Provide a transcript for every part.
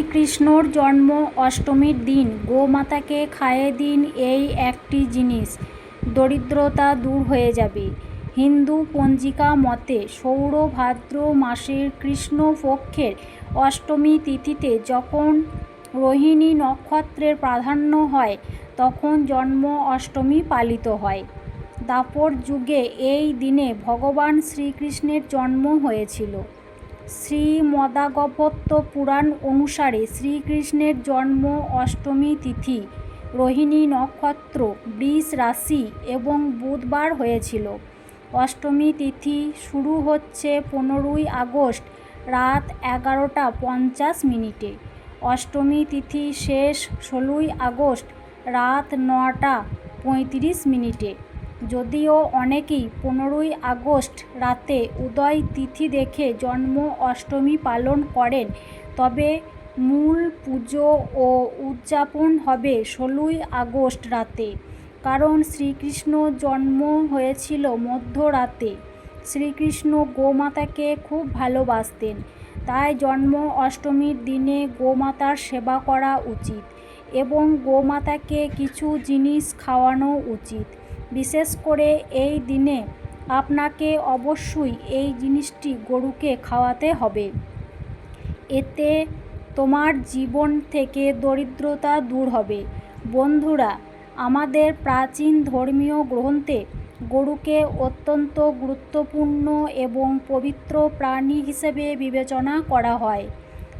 শ্রীকৃষ্ণর জন্ম অষ্টমীর দিন। গোমাতাকে খাইয়ে দিন এই একটি জিনিস। দরিদ্রতা দূর হয়ে যাবে। হিন্দু পঞ্জিকা মতে সৌর ভাদ্র মাসের কৃষ্ণপক্ষের অষ্টমী তিথিতে যখন রোহিণী নক্ষত্রের প্রাধান্য হয়, তখন জন্ম অষ্টমী পালিত হয়। দাপর যুগে এই দিনে ভগবান শ্রীকৃষ্ণের জন্ম হয়েছিল। শ্রীমদাগপত্য পুরাণ অনুসারে শ্রীকৃষ্ণের জন্ম অষ্টমী তিথি, রোহিণী নক্ষত্র, বৃষ রাশি এবং বুধবার হয়েছিল। অষ্টমী তিথি শুরু হচ্ছে পনেরোই আগস্ট রাত এগারোটা পঞ্চাশ মিনিটে। অষ্টমী তিথি শেষ ষোলোই আগস্ট রাত নটা পঁয়ত্রিশ মিনিটে। যদিও অনেকেই পনেরোই আগস্ট রাতে উদয় তিথি দেখে জন্ম অষ্টমী পালন করেন, তবে মূল পুজো ও উদযাপন হবে ষোলোই আগস্ট রাতে। কারণ শ্রীকৃষ্ণ জন্ম হয়েছিল মধ্যরাতে। শ্রীকৃষ্ণ গোমাতাকে খুব ভালোবাসতেন, তাই জন্ম অষ্টমীর দিনে গোমাতার সেবা করা উচিত এবং গোমাতাকে কিছু জিনিস খাওয়ানো উচিত। বিশেষ করে এই দিনে আপনাকে অবশ্যই এই জিনিসটি গরুকে খাওয়াতে হবে। এতে তোমার জীবন থেকে দরিদ্রতা দূর হবে। বন্ধুরা, আমাদের প্রাচীন ধর্মীয় গ্রন্থে গরুকে অত্যন্ত গুরুত্বপূর্ণ এবং পবিত্র প্রাণী হিসেবে বিবেচনা করা হয়।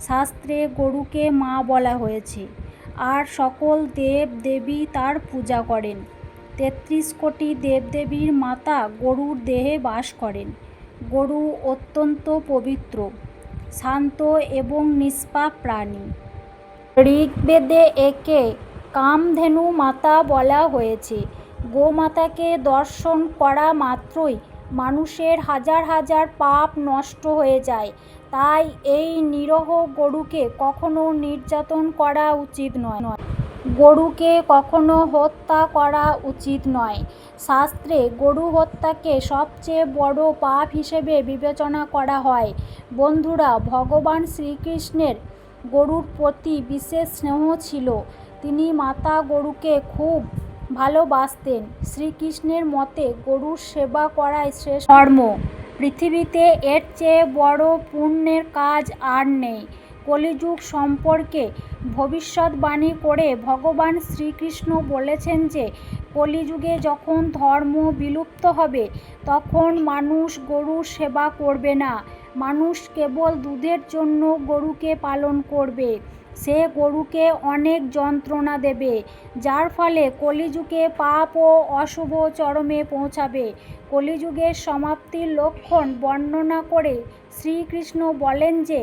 শাস্ত্রে গরুকে মা বলা হয়েছে, আর সকল দেব দেবী তার পূজা করেন। তেত্রিশ কোটি দেবদেবীর মাতা গরুর দেহে বাস করেন। গরু অত্যন্ত পবিত্র, শান্ত এবং নিষ্পাপ প্রাণী। ঋগ্বেদে একে কামধেনু মাতা বলা হয়েছে। গোমাতাকে দর্শন করা মাত্রই মানুষের হাজার হাজার পাপ নষ্ট হয়ে যায়। তাই এই নিরহ গরুকে কখনো নির্যাতন করা উচিত নয়। গরুকে কখনো হত্যা করা উচিত নয়। শাস্ত্রে গরু হত্যাকে সবচেয়ে বড় পাপ হিসেবে বিবেচনা করা হয়। বন্ধুরা, ভগবান শ্রীকৃষ্ণের গরুর প্রতি বিশেষ স্নেহ ছিল। তিনি মাতা গরুকে খুব ভালোবাসতেন। শ্রীকৃষ্ণের মতে গরুর সেবা করাই শ্রেষ্ঠ ধর্ম। পৃথিবীতে এর চেয়ে বড় পুণ্যের কাজ আর নেই। কলিযুগ সম্পর্কে ভবিষ্যৎবাণী করে ভগবান শ্রীকৃষ্ণ বলেছেন যে, কলিযুগে যখন ধর্ম বিলুপ্ত হবে, তখন মানুষ গরুর সেবা করবে না। মানুষ কেবল দুধের জন্য গরুকে পালন করবে। সে গরুকে অনেক যন্ত্রণা দেবে, যার ফলে কলিযুগে পাপ ও অশুভ চরমে পৌঁছাবে। কলিযুগের সমাপ্তির লক্ষণ বর্ণনা করে শ্রীকৃষ্ণ বলেন যে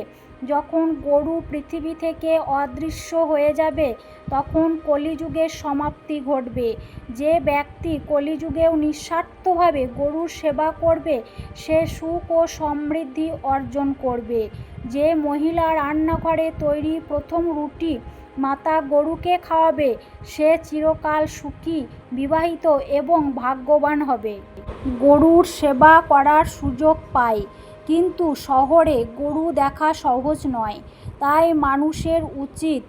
যখন গরু পৃথিবী থেকে অদৃশ্য হয়ে যাবে, তখন কলিযুগের সমাপ্তি ঘটবে। যে ব্যক্তি কলিযুগেও নিঃস্বার্থভাবে গরুর সেবা করবে, সে সুখ ও সমৃদ্ধি অর্জন করবে। যে মহিলা রান্নাঘরে তৈরি প্রথম রুটি মাতা গরুকে খাওয়াবে, সে চিরকাল সুখী, বিবাহিত এবং ভাগ্যবান হবে। গরুর সেবা করার সুযোগ পায়। কিন্তু শহরে গরু দেখা সহজ নয়। তাই মানুষের উচিত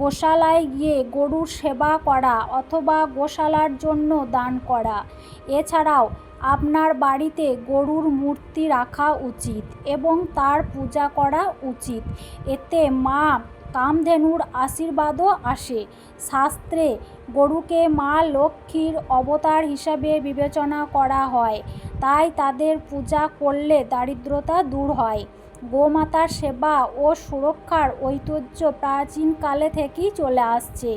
গোশালায় গিয়ে গরুর সেবা করা অথবা গোশালার জন্য দান করা। এছাড়াও আপনার বাড়িতে গরুর মূর্তি রাখা উচিত এবং তার পূজা করা উচিত। এতে মা কামধেনুর আশীর্বাদও আসে। শাস্ত্রে গরুকে মা লক্ষ্মীর অবতার হিসাবে বিবেচনা করা হয়। তাই তাদের পূজা করলে দারিদ্রতা দূর হয়। গোমাতার সেবা ও সুরক্ষার ঐতিহ্য প্রাচীনকালে থেকেই চলে আসছে।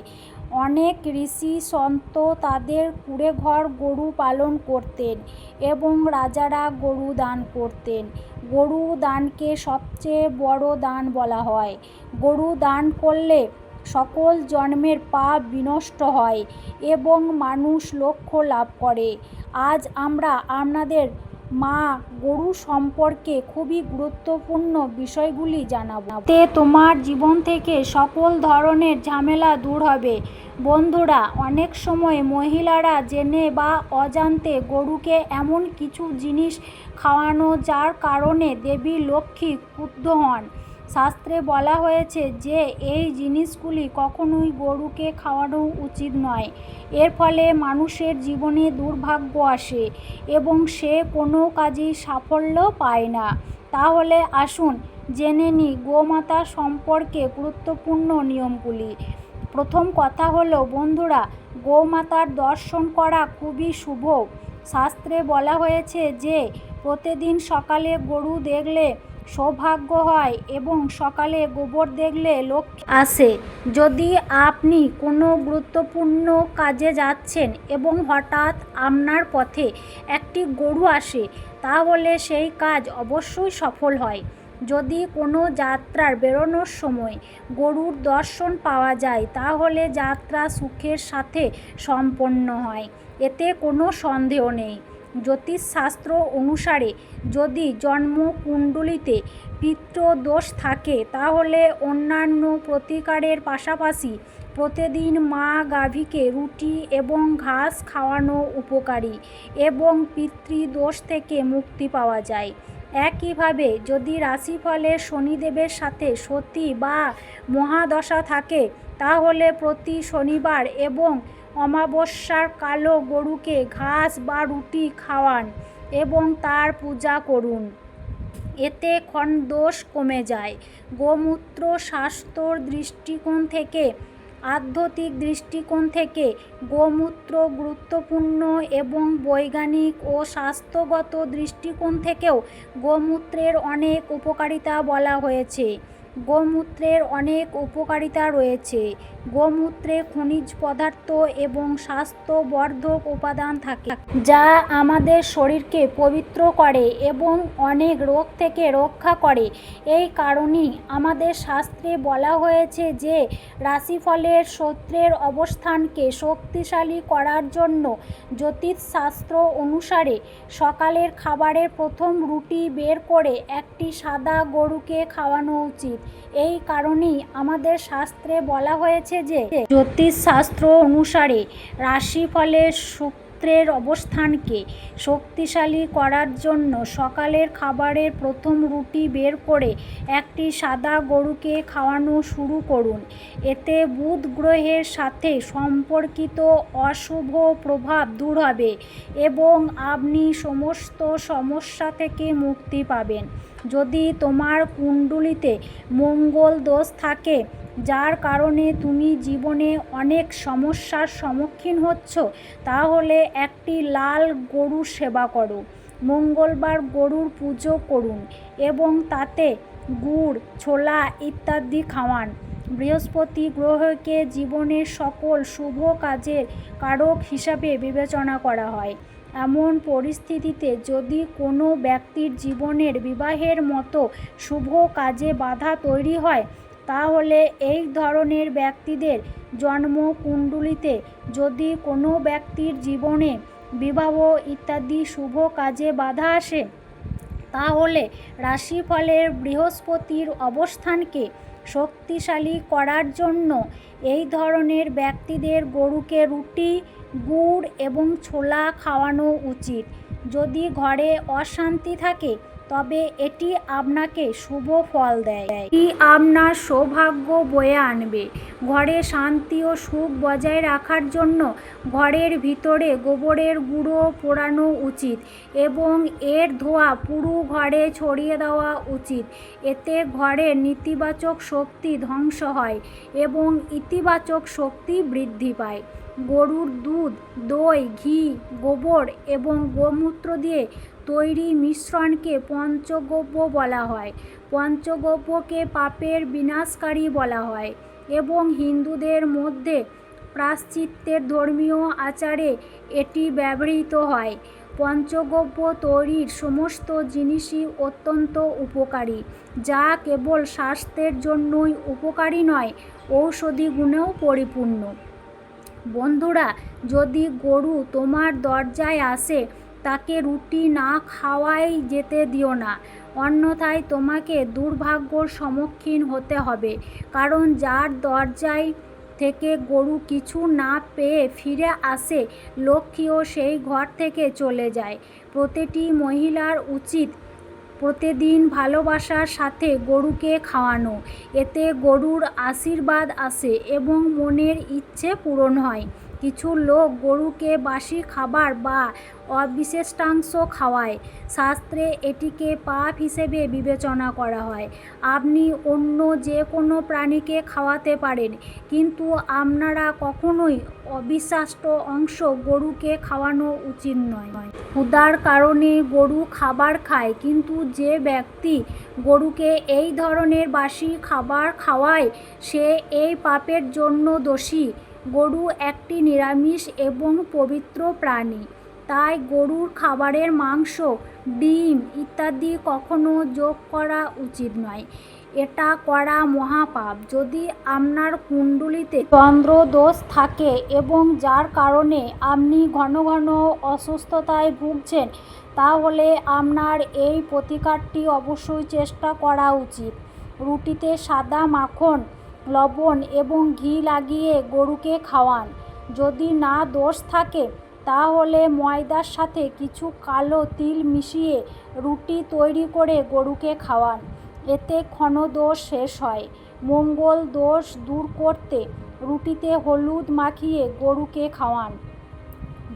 অনেক ঋষি সন্ত তাদের কুড়ে ঘর গরু পালন করতেন এবং রাজারা গরু দান করতেন। গরু দানকে সবচেয়ে বড় দান বলা হয়। গরু দান করলে সকল জন্মের পাপ বিনষ্ট হয় এবং মানুষ লক্ষ্য লাভ করে। আজ আমরা আপনাদের মা, গরু সম্পর্কে খুবই গুরুত্বপূর্ণ বিষয়গুলি জানাব। তে তোমার জীবন থেকে সকল ধরনের ঝামেলা দূর হবে। বন্ধুরা, অনেক সময় মহিলারা জেনে বা অজান্তে গরুকে এমন কিছু জিনিস খাওয়ানো যার কারণে দেবী লক্ষ্মী ক্ষুব্ধ হন। শাস্ত্রে বলা হয়েছে যে, এই জিনিসগুলি কখনোই গরুকে খাওয়ানো উচিত নয়। এর ফলে মানুষের জীবনে দুর্ভাগ্য আসে এবং সে কোনো কাজেই সাফল্য পায় না। তাহলে আসুন জেনে নিই গোমাতা সম্পর্কে গুরুত্বপূর্ণ নিয়মগুলি। প্রথম কথা হলো, বন্ধুরা, গোমাতার দর্শন করা খুবই শুভ। শাস্ত্রে বলা হয়েছে যে, প্রতিদিন সকালে গরু দেখলে সৌভাগ্য হয় এবং সকালে গোবর দেখলে লক্ষ্মী আসে। যদি আপনি কোনো গুরুত্বপূর্ণ কাজে যাচ্ছেন এবং হঠাৎ আপনার পথে একটি গরু আসে, তাহলে সেই কাজ অবশ্যই সফল হয়। যদি কোনো যাত্রার বেরোনোর সময় গরুর দর্শন পাওয়া যায়, তাহলে যাত্রা সুখের সাথে সম্পন্ন হয়। এতে কোনো সন্দেহ নেই। জ্যোতিষশাস্ত্র অনুসারে যদি জন্মকুণ্ডলিতে পিতৃদোষ থাকে, তাহলে অন্যান্য প্রতিকারের পাশাপাশি প্রতিদিন মা গাভীকে রুটি এবং ঘাস খাওয়ানো উপকারী এবং পিতৃদোষ থেকে মুক্তি পাওয়া যায়। একইভাবে যদি রাশিফলে শনিদেবের সাথে সতী বা মহাদশা থাকে, তাহলে প্রতি শনিবার এবং অমাবস্যার কালো গরুকে ঘাস বা রুটি খাওয়ান এবং তার পূজা করুন। এতে ক্ষণদোষ কমে যায়। গোমূত্র স্বাস্থ্যর দৃষ্টিকোণ থেকে, আধ্যাত্মিক দৃষ্টিকোণ থেকে গোমূত্র গুরুত্বপূর্ণ এবং বৈজ্ঞানিক ও স্বাস্থ্যগত দৃষ্টিকোণ থেকেও গোমূত্রের অনেক উপকারিতা বলা হয়েছে। গোমূত্রের অনেক উপকারিতা রয়েছে। গোমূত্রে খনিজ পদার্থ এবং স্বাস্থ্যবর্ধক উপাদান থাকে, যা আমাদের শরীরকে পবিত্র করে এবং অনেক রোগ থেকে রক্ষা করে। এই কারণেই আমাদের শাস্ত্রে বলা হয়েছে যে, রাশিফলের সূত্রের অবস্থানকে শক্তিশালী করার জন্য জ্যোতিষশাস্ত্র অনুসারে সকালের খাবারের প্রথম রুটি বের করে একটি সাদা গরুকে খাওয়ানো উচিত। এই কারণেই আমাদের শাস্ত্রে বলা হয়েছে যে জ্যোতিষ শাস্ত্র অনুসারে রাশিফলের সূত্রের অবস্থানকে শক্তিশালী করার জন্য সকালের খাবারের প্রথম রুটি বের করে একটি সাদা গরুকে খাওয়ানো শুরু করুন। এতে বুধ গ্রহের সাথে সম্পর্কিত অশুভ প্রভাব দূর হবে এবং আপনি সমস্ত সমস্যা থেকে মুক্তি পাবেন। যদি তোমার কুণ্ডুলিতে মঙ্গল দোষ থাকে যার কারণে তুমি জীবনে অনেক সমস্যার সম্মুখীন হচ্ছ, তাহলে একটি লাল গরুর সেবা করো। মঙ্গলবার গরুর পুজো করুন এবং তাতে গুড়, ছোলা ইত্যাদি খাওয়ান। বৃহস্পতি গ্রহকে জীবনের সকল শুভ কাজের কারক হিসাবে বিবেচনা করা হয়। এমন পরিস্থিতিতে যদি কোনো ব্যক্তির জীবনের বিবাহের মতো শুভ কাজে বাধা তৈরি হয় তাহলে এই ধরনের ব্যক্তিদের জন্ম জন্মকুণ্ডলিতে যদি কোনো ব্যক্তির জীবনে বিবাহ ইত্যাদি শুভ কাজে বাধা আসে, তাহলে রাশিফলের বৃহস্পতির অবস্থানকে শক্তিশালী করার জন্য এই ধরনের ব্যক্তিদের গরুকে রুটি, গুড় এবং ছোলা খাওয়ানো উচিত। যদি ঘরে অশান্তি থাকে তবে এটি আপনাকে শুভ ফল দেয়। এটি আপনার সৌভাগ্য বয়ে আনবে। ঘরে শান্তি ও সুখ বজায় রাখার জন্য ঘরের ভিতরে গোবরের গুঁড়ো পোড়ানো উচিত এবং এর ধোঁয়া পুরো ঘরে ছড়িয়ে দেওয়া উচিত। এতে ঘরের নেতিবাচক শক্তি ধ্বংস হয় এবং ইতিবাচক শক্তি বৃদ্ধি পায়। গরুর দুধ, দই, ঘি, গোবর এবং গোমূত্র দিয়ে তৈরি মিশ্রণকে পঞ্চগব্য বলা হয়। পঞ্চগব্যকে পাপের বিনাশকারী বলা হয় এবং হিন্দুদের মধ্যে প্রাশ্চিত্যের ধর্মীয় আচারে এটি ব্যবহৃত হয়। পঞ্চগব্য তৈরির সমস্ত জিনিসই অত্যন্ত উপকারী, যা কেবল স্বাস্থ্যের জন্যই উপকারী নয়, ঔষধি গুণেও পরিপূর্ণ। বন্ধুরা, যদি গরু তোমার দরজায় আসে, তাকে রুটি না খাওয়াই যেতে দিও না। অন্যথায় তোমাকে দুর্ভাগ্যর সম্মুখীন হতে হবে, কারণ যার দরজায় থেকে গরু কিছু না পেয়ে ফিরে আসে, লক্ষ্মীও সেই ঘর থেকে চলে যায়। প্রতিটি মহিলার উচিত প্রতিদিন ভালোবাসার সাথে গরুকে খাওয়ানো। এতে গরুর আশীর্বাদ আসে এবং মনের ইচ্ছে পূরণ হয়। কিছু লোক গরুকে বাসি খাবার বা অবিশিষ্টাংশ খাওয়ায়। শাস্ত্রে এটিকে পাপ হিসেবে বিবেচনা করা হয়। আপনি অন্য যে কোনো প্রাণীকে খাওয়াতে পারেন, কিন্তু আপনারা কখনোই অবিশ্বাস্ত অংশ গরুকে খাওয়ানো উচিত নয়। ক্ষুধার কারণে গরু খাবার খায়, কিন্তু যে ব্যক্তি গরুকে এই ধরনের বাসি খাবার খাওয়ায়, সে এই পাপের জন্য দোষী। গরু একটি নিরামিষ এবং পবিত্র প্রাণী। তাই গরুর খাবারের মাংস, ডিম ইত্যাদি কখনো যোগ করা উচিত নয়। এটা করা মহাপাপ। যদি আপনার কুণ্ডলিতে চন্দ্র দোষ থাকে এবং যার কারণে আপনি ঘন ঘন অসুস্থতায় ভুগছেন, তাহলে আপনার এই প্রতিকারটি অবশ্যই চেষ্টা করা উচিত। রুটিতে সাদা মাখন, লবণ এবং ঘি লাগিয়ে গরুকে খাওয়ান। যদি না দোষ থাকে তাহলে ময়দার সাথে কিছু কালো তিল মিশিয়ে রুটি তৈরি করে গরুকে খাওয়ান। এতে ক্ষণদোষ শেষ হয়। মঙ্গল দোষ দূর করতে রুটিতে হলুদ মাখিয়ে গরুকে খাওয়ান।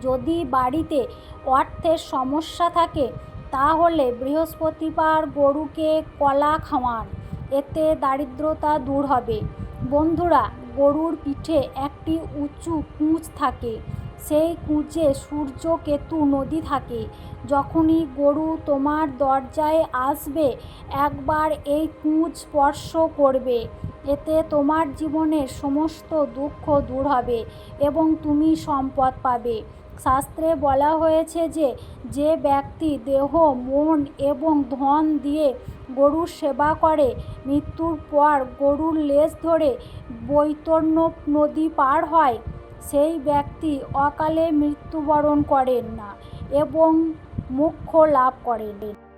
যদি বাড়িতে অর্থের সমস্যা থাকে, তাহলে বৃহস্পতিবার গরুকে কলা খাওয়ান। এতে দারিদ্রতা দূর হবে। বন্ধুরা, গরুর পিঠে একটি উঁচু কুঁচ থাকে। সেই কুঁচে সূর্য কেতু নদী থাকে। যখনই গরু তোমার দরজায় আসবে, একবার এই কুঁচ স্পর্শ করবে। এতে তোমার জীবনের সমস্ত দুঃখ দূর হবে এবং তুমি সম্পদ পাবে। শাস্ত্রে বলা হয়েছে যে যে ব্যক্তি দেহ, মন এবং ধন দিয়ে গরুর সেবা করে, মৃত্যুর পর গরুর লেজ ধরে বৈতরণ নদী পার হয়। সেই ব্যক্তি অকালে মৃত্যুবরণ করেন না এবং মুখ্য লাভ করেন।